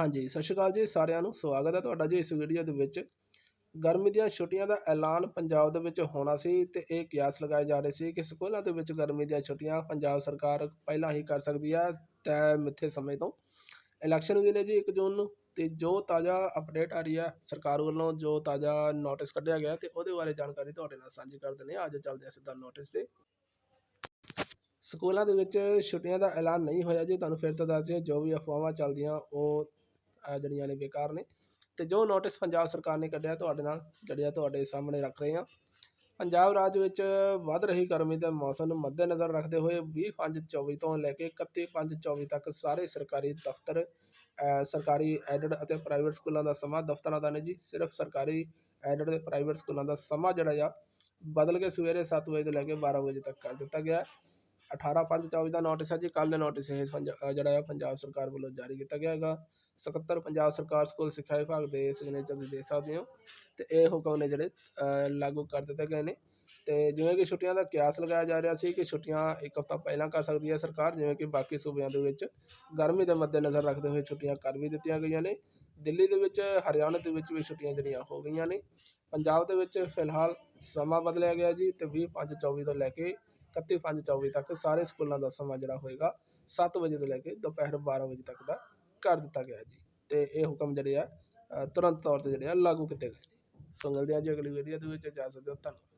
ਹਾਂਜੀ, ਸਤਿ ਸ਼੍ਰੀ ਅਕਾਲ ਜੀ ਸਾਰਿਆਂ ਨੂੰ, ਸਵਾਗਤ ਹੈ ਤੁਹਾਡਾ ਜੀ ਇਸ ਵੀਡੀਓ ਦੇ ਵਿੱਚ। ਗਰਮੀ ਦੀਆਂ ਛੁੱਟੀਆਂ ਦਾ ਐਲਾਨ ਪੰਜਾਬ ਦੇ ਵਿੱਚ ਹੋਣਾ ਸੀ ਤੇ ਇਹ ਕਿਆਸ ਲਗਾਏ ਜਾ ਰਹੇ ਸੀ ਕਿ ਸਕੂਲਾਂ ਦੇ ਵਿੱਚ ਗਰਮੀ ਦੀਆਂ ਛੁੱਟੀਆਂ ਪੰਜਾਬ ਸਰਕਾਰ ਪਹਿਲਾਂ ਹੀ ਕਰ ਸਕਦੀ ਹੈ ਤੈਅ ਮਿੱਥੇ ਸਮੇਂ ਤੋਂ। ਇਲੈਕਸ਼ਨ ਵੀ ਨੇ ਜੀ 1 ਜੂਨ ਨੂੰ ਤੇ ਜੋ ਤਾਜ਼ਾ ਅਪਡੇਟ ਆ ਰਹੀ ਹੈ ਸਰਕਾਰ ਵੱਲੋਂ, ਜੋ ਤਾਜ਼ਾ ਨੋਟਿਸ ਕੱਢਿਆ ਗਿਆ ਤੇ ਉਹਦੇ ਬਾਰੇ ਜਾਣਕਾਰੀ ਤੁਹਾਡੇ ਨਾਲ ਸਾਂਝੀ ਕਰ ਦਿੰਦੇ ਹਾਂ। ਅੱਜ ਚੱਲਦੇ ਹਾਂ ਸਿੱਧਾ ਨੋਟਿਸ ਤੇ। ਸਕੂਲਾਂ ਦੇ ਵਿੱਚ ਛੁੱਟੀਆਂ ਦਾ ਐਲਾਨ ਨਹੀਂ ਹੋਇਆ ਜੀ, ਤੁਹਾਨੂੰ ਫਿਰ ਤੋਂ ਦੱਸ ਦਿਓ ਜੋ ਵੀ ਅਫਵਾਹਾਂ ਚੱਲਦੀਆਂ ਉਹ ਜਿਹੜੀਆਂ ਨੇ ਬੇਕਾਰ ਨੇ। ਤੇ ਜੋ ਨੋਟਿਸ ਪੰਜਾਬ ਸਰਕਾਰ ਨੇ ਕੱਢਿਆ ਤੁਹਾਡੇ ਨਾਲ, ਜਿਹੜੀਆਂ ਤੁਹਾਡੇ ਸਾਹਮਣੇ ਰੱਖ ਰਹੇ ਹਾਂ। ਪੰਜਾਬ ਰਾਜ ਵਿੱਚ ਵੱਧ ਰਹੀ ਗਰਮੀ ਦੇ ਮੌਸਮ ਨੂੰ ਮੱਦੇਨਜ਼ਰ ਰੱਖਦੇ ਹੋਏ 20/5/24 ਤੋਂ ਲੈ ਕੇ 31/5/24 ਤੱਕ ਸਾਰੇ ਸਰਕਾਰੀ ਦਫ਼ਤਰ ਸਰਕਾਰੀ ਐਡਡ ਅਤੇ ਪ੍ਰਾਈਵੇਟ ਸਕੂਲਾਂ ਦਾ ਸਮਾਂ ਦਫ਼ਤਰਾਂ ਦਾ ਨਹੀਂ ਜੀ, ਸਿਰਫ ਸਰਕਾਰੀ ਐਡਡ ਤੇ ਪ੍ਰਾਈਵੇਟ ਸਕੂਲਾਂ ਦਾ ਸਮਾਂ ਜਿਹੜਾ ਆ, ਬਦਲ ਕੇ ਸਵੇਰੇ 7 ਵਜੇ ਤੋਂ ਲੈ ਕੇ 12 ਵਜੇ ਤੱਕ ਕਰ ਦਿੱਤਾ ਗਿਆ। ਹੈ। 18/5/24 ਦਾ ਨੋਟਿਸ ਹੈ ਜੀ, ਕੱਲ੍ਹ ਨੋਟਿਸ ਇਹ ਪੰਜ- ਜਿਹੜਾ ਆ ਪੰਜਾਬ ਸਰਕਾਰ ਵੱਲੋਂ ਜਾਰੀ ਕੀਤਾ ਗਿਆ ਹੈਗਾ। ਸਕੱਤਰ ਪੰਜਾਬ ਸਰਕਾਰ ਸਕੂਲ ਸਿੱਖਿਆ ਵਿਭਾਗ ਦੇ ਸਿਗਨੇਚਰ ਤੁਸੀਂ ਦੇ ਸਕਦੇ ਹੋ। ਤੇ ਇਹ ਹੁਕਮ ਨੇ ਜਿਹੜੇ ਲਾਗੂ ਕਰ ਦਿੱਤੇ ਗਏ ਨੇ। ਤੇ ਜਿਵੇਂ ਕਿ ਛੁੱਟੀਆਂ ਦਾ ਕਿਆਸ ਲਗਾਇਆ ਜਾ ਰਿਹਾ ਸੀ ਕਿ ਛੁੱਟੀਆਂ ਇੱਕ ਹਫ਼ਤਾ ਪਹਿਲਾਂ ਕਰ ਸਕਦੀ ਹੈ ਸਰਕਾਰ, ਜਿਵੇਂ ਕਿ ਬਾਕੀ ਸੂਬਿਆਂ ਦੇ ਵਿੱਚ ਗਰਮੀ ਦੇ ਮੱਦੇਨਜ਼ਰ ਰੱਖਦੇ ਹੋਏ ਛੁੱਟੀਆਂ ਕਰ ਵੀ ਦਿੱਤੀਆਂ ਗਈਆਂ ਨੇ। ਦਿੱਲੀ ਦੇ ਵਿੱਚ, ਹਰਿਆਣਾ ਦੇ ਵਿੱਚ ਵੀ ਛੁੱਟੀਆਂ ਜਿਹੜੀਆਂ ਹੋ ਗਈਆਂ ਨੇ। ਪੰਜਾਬ ਦੇ ਵਿੱਚ ਫਿਲਹਾਲ ਸਮਾਂ ਬਦਲਿਆ ਗਿਆ ਜੀ ਤੇ 20/5/24 ਤੋਂ ਲੈ ਕੇ 31/5/24 ਤੱਕ ਸਾਰੇ ਸਕੂਲਾਂ ਦਾ ਸਮਾਂ ਜਿਹੜਾ ਹੋਏਗਾ 7 ਵਜੇ ਤੋਂ ਲੈ ਕੇ ਦੁਪਹਿਰ 12 ਵਜੇ ਤੱਕ ਦਾ ਕਰ ਦਿੱਤਾ ਗਿਆ ਜੀ। ਤੇ ਇਹ ਹੁਕਮ ਜਿਹੜੇ ਆ ਤੁਰੰਤ ਤੌਰ ਤੇ ਜਿਹੜੇ ਆ ਲਾਗੂ ਕੀਤੇ ਗਏ ਨੇ ਸੋ ਮਿਲਦੇ ਆ ਅਗਲੀ ਵੀਡੀਓ ਦੇ ਵਿੱਚ। ਜਾ ਸਕਦੇ ਹੋ ਧੰਨਵਾਦ